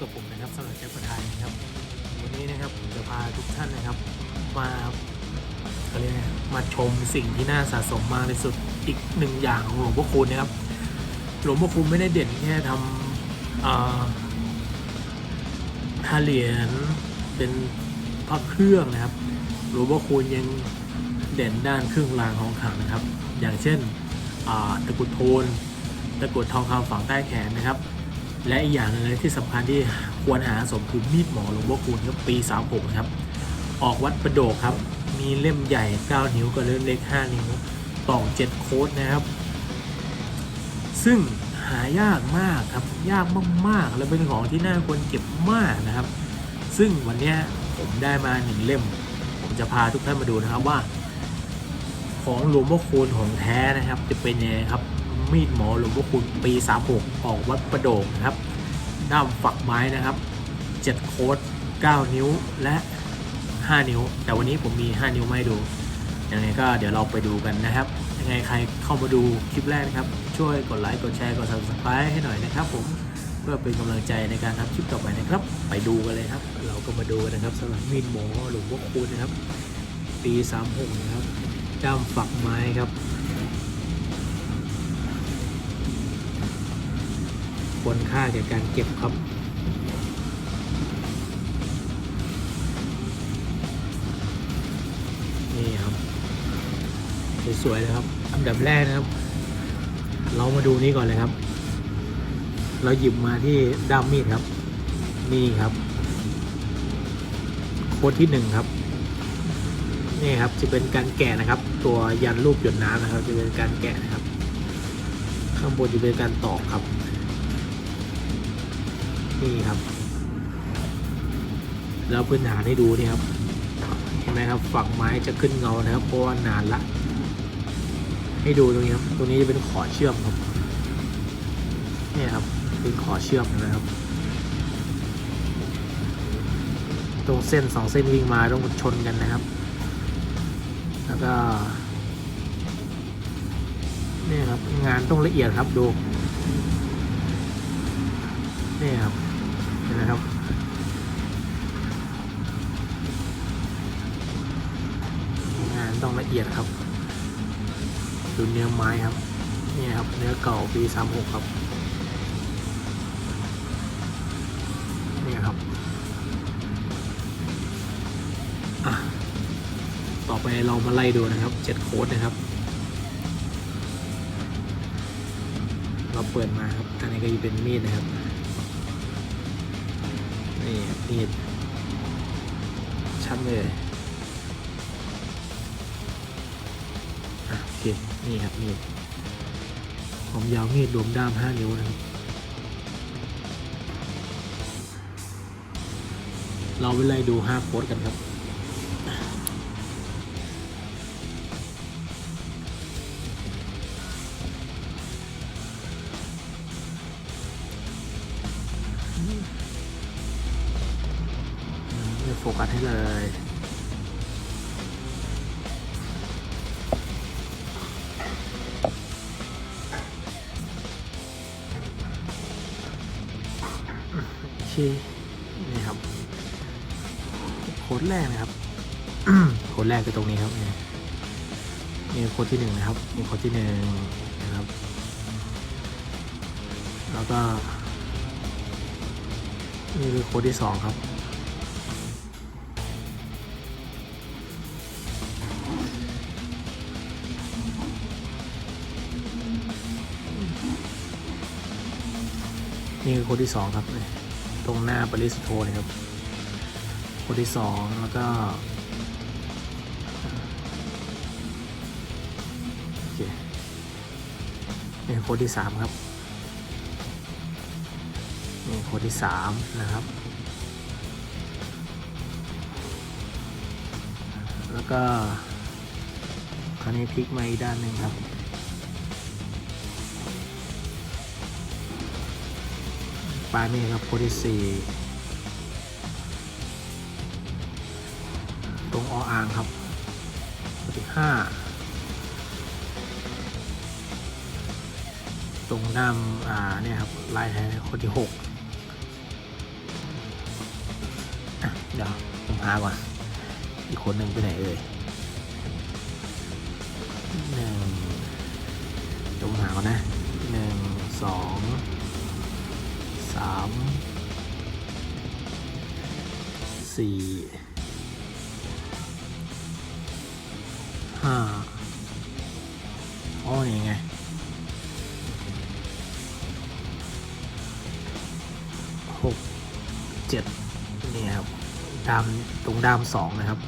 กับผมนะครับสำหรับแจ็คประทายนะครับ วันนี้นะครับผมจะพาทุกท่านนะครับ มาเขาเรียกไงมาชมสิ่งที่น่าสะสมมากที่สุดอีกหนึ่งอย่างของหลวงพ่อคูณนะครับ หลวงพ่อคูณไม่ได้เด่นแค่ทำอ่าเหรียญเป็นพระเครื่องนะครับ หลวงพ่อคูณยังเด่นด้านเครื่องรางของขลังนะครับ อย่างเช่นตะกุดโทนตะกุดทองคำฝังใต้แขนนะครับ และอีกอย่างหนึงเลยที่สำคัญที่ควรหาสมคือมีดหมอหลวงพ่อคูณครับปี 36 ครับ ออกวัดประโดกครับ มีเล่มใหญ่ 9 นิ้วกับเล่มเล็ก 5 นิ้วต่อ7โค้ดนะครับ ซึ่งหายากมากครับ ยากมากๆ และเป็นของที่น่าควรเก็บมากนะครับ ซึ่งวันนี้ผมได้มาหนึ่งเล่ม ผมจะพาทุกท่านมาดูนะครับว่า ของหลวงพ่อคูณของแท้นะครับ จะเป็นยังไงครับ มีดหมอหลวงพ่อคูณปี 36 ออกวัดประโดกนะครับ ด้ามฝักไม้นะครับ 7 โค้ด 9 นิ้วและ 5 นิ้ว แต่วันนี้ผมมี 5 นิ้วไมาให้ดู ยังไงก็เดี๋ยวเราไปดูกันนะครับ ยังไงใครเข้ามาดูคลิปแรกนะครับ ช่วยกดไลค์ กดแชร์ กด subscribe ให้หน่อยนะครับผม เพื่อเป็นกำลังใจในการทำคลิปต่อไปนะครับ ไปดูกันเลยครับ เราก็มาดูกันนะครับสำหรับมีดหมอหลวงพ่อคูณนะครับ ปี 36 นะครับ ด้ามฝักไม้ครับ ควรค่าแก่การเก็บครับนี่ครับสวยๆเลยครับ อันดับแรกนะครับ เรามาดูนี่ก่อนเลยครับ เราหยิบมาที่ด้ามมีดครับ นี่ครับ โค้ดที่หนึ่งครับ นี่ครับจะเป็นการแกะนะครับ ตัวยันรูปหยดน้ำนะครับ จะเป็นการแกะนะครับ ข้างบนจะเป็นการตอกครับ นี่ครับ แล้วพื้นฐานให้ดูนี่ครับ เห็นไหมครับฝั่งไม้จะขึ้นเงานะครับเพราะว่านานละ ให้ดูตรงนี้ครับ ตรงนี้จะเป็นขอเชื่อมครับนี่ครับเป็นขอเชื่อมนะครับ ตรงเส้นสองเส้นวิ่งมาต้องชนกันนะครับ แล้วก็นี่ครับงานต้องละเอียดครับดู นี่ครับเห็นไหมครับงานต้องละเอียดครับดูเนื้อไม้ครับนี่ครับเนื้อเก่าปีสามหกครับนี่ครับต่อไปเรามาไล่ดูนะครับเจ็ดโค้ดนะครับเราเปิดมาครับอันนี้ก็จะเป็นมีดนะครับ นี่มีดชัดเลยอะโอเค นี่ครับมีดผมยาวมีดรวมด้าม 5 นิ้วนะครับ เราไปไล่ดู 5 โพสกันครับ ฟกัสให้เลยโอเคนี่ครับโค้ดแรกนะครับโค้ดแรกคือตรงนี้ครับนี่นี่โค้ดที่หนึ่งนะครับนี่โค้ดที่หนึ่งนะครับ แล้วก็นี่คือโค้ดที่สองครับ นี่คือค้ดที่สองครับ ตรงหน้าปริสโทนะครับค้ดที่สองแล้วก็โอเคนี่ค้ดที่สามครับนี่ค้ดที่สามนะครับ แล้วก็คราวนี้พลิกมาอีกด้านหนึ่งครับ ปลายมีดครับโคที่สี่ตรงออ่างครับโคที่ห้าตรงด้ามอ่าเนี่ยครับลายแทนโคที่หกเดี๋ยวผมหาก่อนอีกคนหนึ่งไปไหนเอ่ยหนึ่งเดี๋ยวผมหาก่อนนะหนึ่งสอง สามสี่ห้าอ๋อนี่ไงหกเจ็ดนี่ครับดามตรงดามสองนะครับ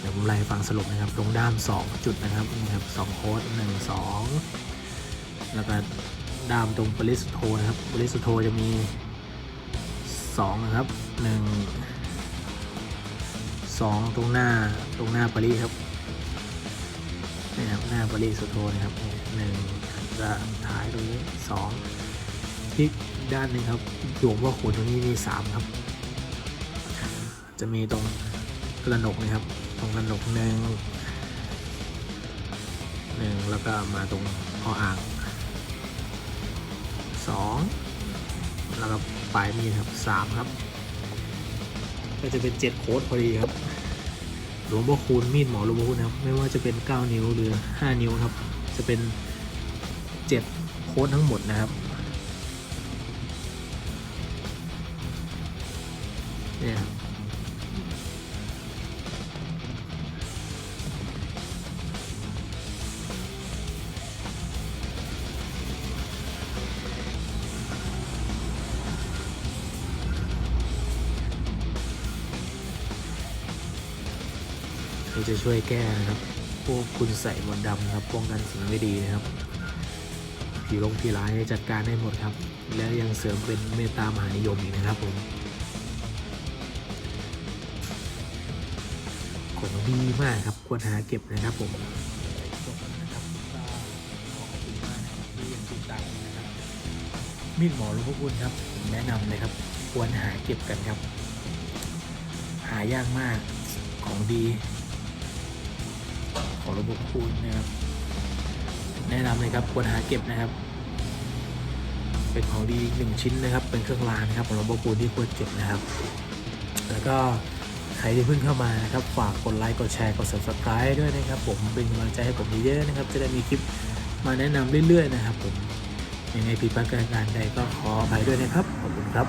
เดี๋ยวผมไล่ฟังสรุปนะครับ ตรงด้ามสองจุดนะครับนี่ครับสองโค้ดหนึ่งสองแล้วก็ ดามตรงปริสุทโธนะครับปริสุทโธจะมีสองนะครับหนึ่งสองตรงหน้าตรงหน้าปริครับนี่ครับหน้าปริสุทโธนะครับหนึ่งจะท้ายตรงนี้สองพลิกด้านหนึ่งครับหลวงพ่อขุนตรงนี้มีสามครับ จะมีตรงกระหนกนะครับ ตรงกระหนกหนึ่งหนึ่งแล้วก็มาตรงออ่าง สองแล้วก็ปลายมีดครับสามครับ ก็จะเป็นเจ็ดโค้ดพอดีครับหลวงพ่อคูณมีดหมอหลวงพ่อคูณนะครับไม่ว่าจะเป็น9นิ้วหรือ5นิ้วครับ จะเป็น7โค้ดทั้งหมดนะครับเนี่ยครับ เราจะช่วยแก้นะครับ พวกคุณใส่มนต์ดำครับป้องกันสิ่งไม่ดีนะครับ ผีลงผีร้ายจัดการได้หมดครับ แล้วยังเสริมเป็นเมตตามหานิยมอีกนะครับผมของดีมากครับควรหาเก็บนะครับผมขอบคุณมากนะครับที่ยังติดตามนะครับมีดหมอหลวงพ่อคุณครับแนะนำเลยครับ ควรหาเก็บกันครับ หายากมากของดี ของหลวงพ่อคุณนะครับแนะนำเลยครับควรหาเก็บนะครับ เป็นของดีหนึ่งชิ้นนะครับ เป็นเครื่องรางนะครับของหลวงพ่อคูณที่ควรเก็บนะครับ แล้วก็ใครที่เพิ่งเข้ามานะครับ ฝากกดไลค์กดแชร์กด subscribe ด้วยนะครับ ผมเป็นกำลังใจให้ผมเยอะๆนะครับ จะได้มีคลิปมาแนะนำเรื่อยๆนะครับผมยังไงผิดพลาดการใดก็ขออภัยด้วยนะครับขอบคุณครับ